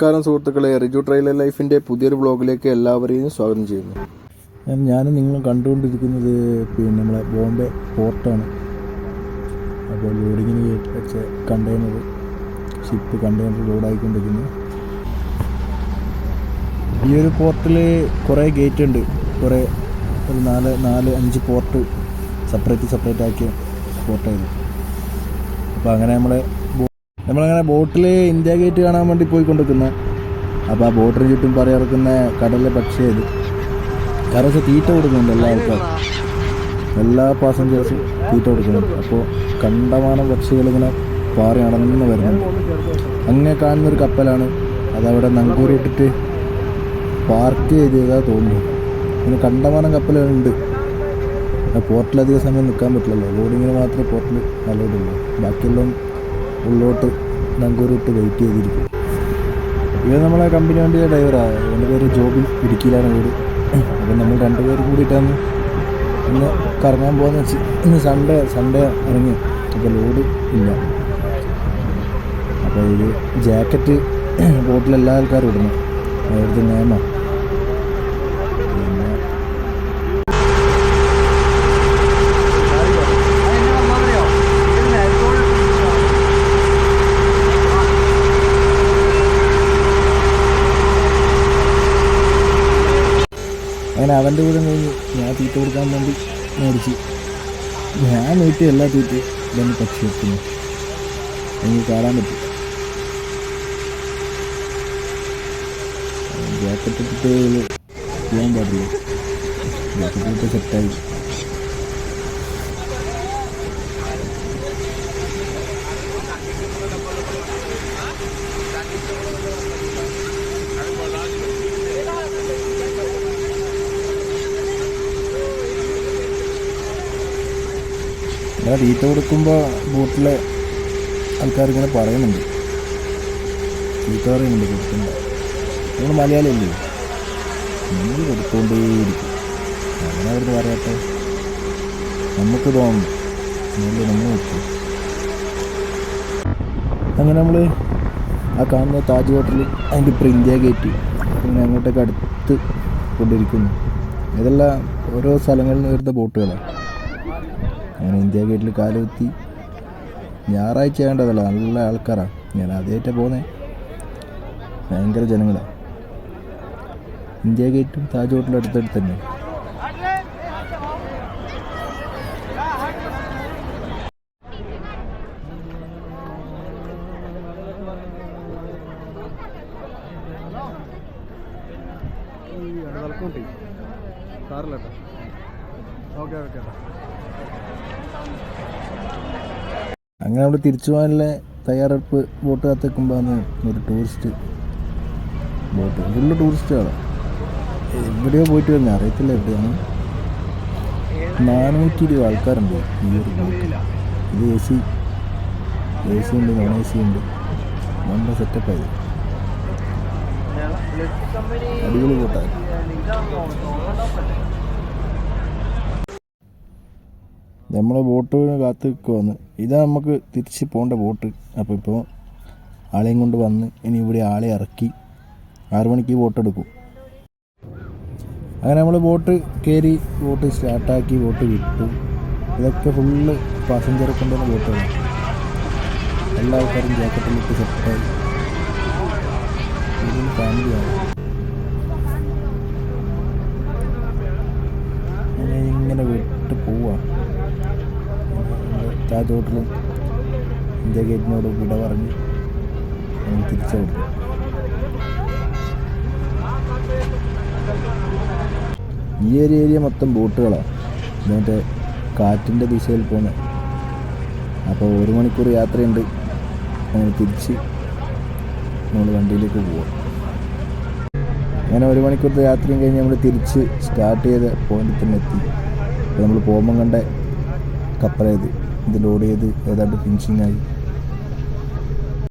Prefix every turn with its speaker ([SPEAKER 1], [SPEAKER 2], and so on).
[SPEAKER 1] നമസ്കാരം സുഹൃത്തുക്കളെ. റിജു ട്രെയിലർ ലൈഫിന്റെ പുതിയൊരു ബ്ലോഗിലേക്ക് എല്ലാവരെയും സ്വാഗതം ചെയ്യുന്നു.
[SPEAKER 2] ഞാൻ- നിങ്ങൾ കണ്ടുകൊണ്ടിരിക്കുന്നത് പിന്നെ നമ്മളെ ബോംബെ പോർട്ടാണ്. അപ്പോൾ ലോഡിങ്ങിന് വെച്ച കണ്ടെയ്നർ ഷിപ്പ് കണ്ടെയ്നർ ലോഡായിക്കൊണ്ടിരിക്കുന്നു. ഈ ഒരു പോർട്ടിൽ കുറേ ഗേറ്റ് ഉണ്ട് കുറേ ഒരു നാല് നാല് അഞ്ച് പോർട്ട് സെപ്പറേറ്റ് സെപ്പറേറ്റ് ആക്കിയ പോർട്ടായിരുന്നു. അപ്പോൾ അങ്ങനെ നമ്മളെ നമ്മളങ്ങനെ ബോട്ടിൽ ഇന്ത്യ ഗേറ്റ് കാണാൻ വേണ്ടി പോയി പോയിക്കൊണ്ടിരിക്കുന്നത് അപ്പോൾ ആ ബോട്ടിന് ചുറ്റും പറയിറക്കുന്ന കടലിലെ പക്ഷിയത് കറച്ച് തീറ്റ കൊടുക്കുന്നുണ്ട് എല്ലാ ആൾക്കാരും എല്ലാ പാസഞ്ചേഴ്സും തീറ്റ കൊടുക്കുന്നുണ്ട്. അപ്പോൾ കണ്ടമാനം പക്ഷികളിങ്ങനെ പാറി നടന്നു വരുന്നുണ്ട്. അങ്ങനെ കാണുന്നൊരു കപ്പലാണ്. അതവിടെ നങ്കൂരിട്ടിട്ട് പാർക്ക് ചെയ്തതാ തോന്നുന്നു. അങ്ങനെ കണ്ടമാനം കപ്പലുകളുണ്ട്. പോർട്ടിലധികം സമയം നിൽക്കാൻ പറ്റില്ലല്ലോ. ലോഡിങ്ങിന് മാത്രമേ പോർട്ടിൽ അലൗഡ് ഉള്ളൂ ബാക്കിയെല്ലാം ഉള്ളോട്ട് നങ്കൂരിട്ട് വെയിറ്റ് ചെയ്തിരിക്കും. ഇത് നമ്മളെ കമ്പനി വണ്ടിയുടെ ഡ്രൈവറാണ് എന്റെ പേര് ജോബിൻ ഇടുക്കിയിലാണ് വീട്. അപ്പം നമ്മൾ രണ്ടുപേരും കൂടിയിട്ടാണ് ഇന്ന് കറങ്ങാൻ പോകുന്ന വെച്ച് ഇന്ന് സൺഡേ സൺഡേ ഇറങ്ങി. അപ്പോൾ ലോഡ് ഇല്ല. അപ്പോൾ ഇത് ജാക്കറ്റ് ബോട്ടിൽ എല്ലാ ആൾക്കാരും ഇടുന്നു അവിടുത്തെ നിയമം അങ്ങനെ അവന്റെ കൂടെ നിന്ന് ഞാൻ തീറ്റ കൊടുക്കാൻ വേണ്ടി മേടിച്ച്. ഞാൻ നീട്ടി എല്ലാ തീറ്റ ഇതൊന്ന് പക്ഷി വെക്കുന്നു എനിക്ക് കാണാൻ പറ്റും. ജാക്കറ്റ് ഇട്ടിട്ട് ചെയ്യാൻ പാടില്ല. ജാക്കറ്റ് ഇട്ട് സെറ്റായി ഞാൻ തീറ്റ കൊടുക്കുമ്പോൾ ബോട്ടിലെ ആൾക്കാരിങ്ങനെ പറയുന്നുണ്ട്. തീറ്റ പറയുന്നുണ്ട് കൊടുക്കുമ്പോൾ നിങ്ങൾ മലയാളിയല്ലേ? നിങ്ങൾ കൊടുത്തുകൊണ്ടേയിരിക്കും അങ്ങനെ അവിടുന്ന് പറയട്ടെ. നമുക്ക് തോന്നും നിങ്ങൾ നമ്മൾ നോക്കും. അങ്ങനെ നമ്മൾ ആ കാണുന്ന താജ് ഹോട്ടൽ അതിന്റെ ഇപ്പം ഇന്ത്യ ഗേറ്റ് അങ്ങനെ അങ്ങോട്ടേക്ക് അടുത്ത് കൊണ്ടിരിക്കുന്നു. ഇതെല്ലാം ഓരോ സ്ഥലങ്ങളിൽ നിന്ന് വരുന്ന ബോട്ടുകളാണ് അങ്ങനെ ഇന്ത്യ ഗേറ്റിൽ കാലുകുത്തി. ഞായറാഴ്ച വേണ്ടതല്ല നല്ല ആൾക്കാരാണ് ഞാൻ ആദ്യമായിട്ടാണ് പോകുന്നത് ഭയങ്കര ജനങ്ങളാണ് ഇന്ത്യ ഗേറ്റും താജ് ഹോട്ടലും അടുത്തടുത്ത് തന്നെ
[SPEAKER 1] കാറിലട്ടോ. ഓക്കെ.
[SPEAKER 2] അങ്ങനെ അവിടെ തിരിച്ചു പോകാനുള്ള തയ്യാറെടുപ്പ് ബോട്ട് കാത്തിക്കുമ്പോഴാണ് ഒരു ടൂറിസ്റ്റ് ബോട്ട്. ഫുള്ള് ടൂറിസ്റ്റുകളാണ് എവിടെയോ പോയിട്ട് വരുന്നത് അറിയത്തില്ല എവിടെയാണ്. നാനൂറ്റി ഇരുപത് ആൾക്കാരുണ്ട് ഈ ഒരു ബോട്ടിൽ ഇത് എ സി എ സി ഉണ്ട് നോൺ എ സി ഉണ്ട്. നല്ല സെറ്റപ്പായത് അടിപൊളി ബോട്ടാണ് നമ്മളെ ബോട്ട് കാത്ത് നിൽക്കുവാന്ന് ഇതാ നമുക്ക് തിരിച്ച് പോകേണ്ട ബോട്ട് അപ്പോൾ ഇപ്പോൾ ആളെയും കൊണ്ട് വന്ന് ഇനി ഇവിടെ ആളെ ഇറക്കി ആറു മണിക്ക് ബോട്ട് എടുക്കും അങ്ങനെ നമ്മൾ ബോട്ട് കയറി ബോട്ട് സ്റ്റാർട്ടാക്കി ബോട്ട് വിട്ടു. ഇതൊക്കെ ഫുള്ള് പാസഞ്ചർ കൊണ്ടുവന്ന ബോട്ടുകളാണ് എല്ലാ ആൾക്കാരും ജാക്കറ്റിലിട്ട് സെറ്റായി ഫാമിലിയാണ് അങ്ങനെ ഇങ്ങനെ വിട്ട് പോവാ താജ് ഹോട്ടലും ഇന്ത്യ ഗേറ്റിനോട് വിട പറഞ്ഞ് ഞങ്ങൾ തിരിച്ചു കൊടുക്കും ഈ ഒരു ഏരിയ മൊത്തം ബോട്ടുകളാണ് എന്നിട്ട് കാറ്റിന്റെ ദിശയിൽ പോകുന്നത് അപ്പോൾ ഒരു മണിക്കൂർ യാത്രയുണ്ട്. അങ്ങനെ തിരിച്ച് നമ്മൾ വണ്ടിയിലേക്ക് പോവാം. അങ്ങനെ ഒരു മണിക്കൂറത്തെ യാത്രയും കഴിഞ്ഞ് നമ്മൾ തിരിച്ച് സ്റ്റാർട്ട് ചെയ്ത പോയിന്റിൽ തന്നെ എത്തി. നമ്മൾ പോകുമ്പം കണ്ട കപ്പലേത് ഇത് ലോഡ് ചെയ്ത് ഏതാണ്ട് ഫിനിഷിംഗ് ആയി.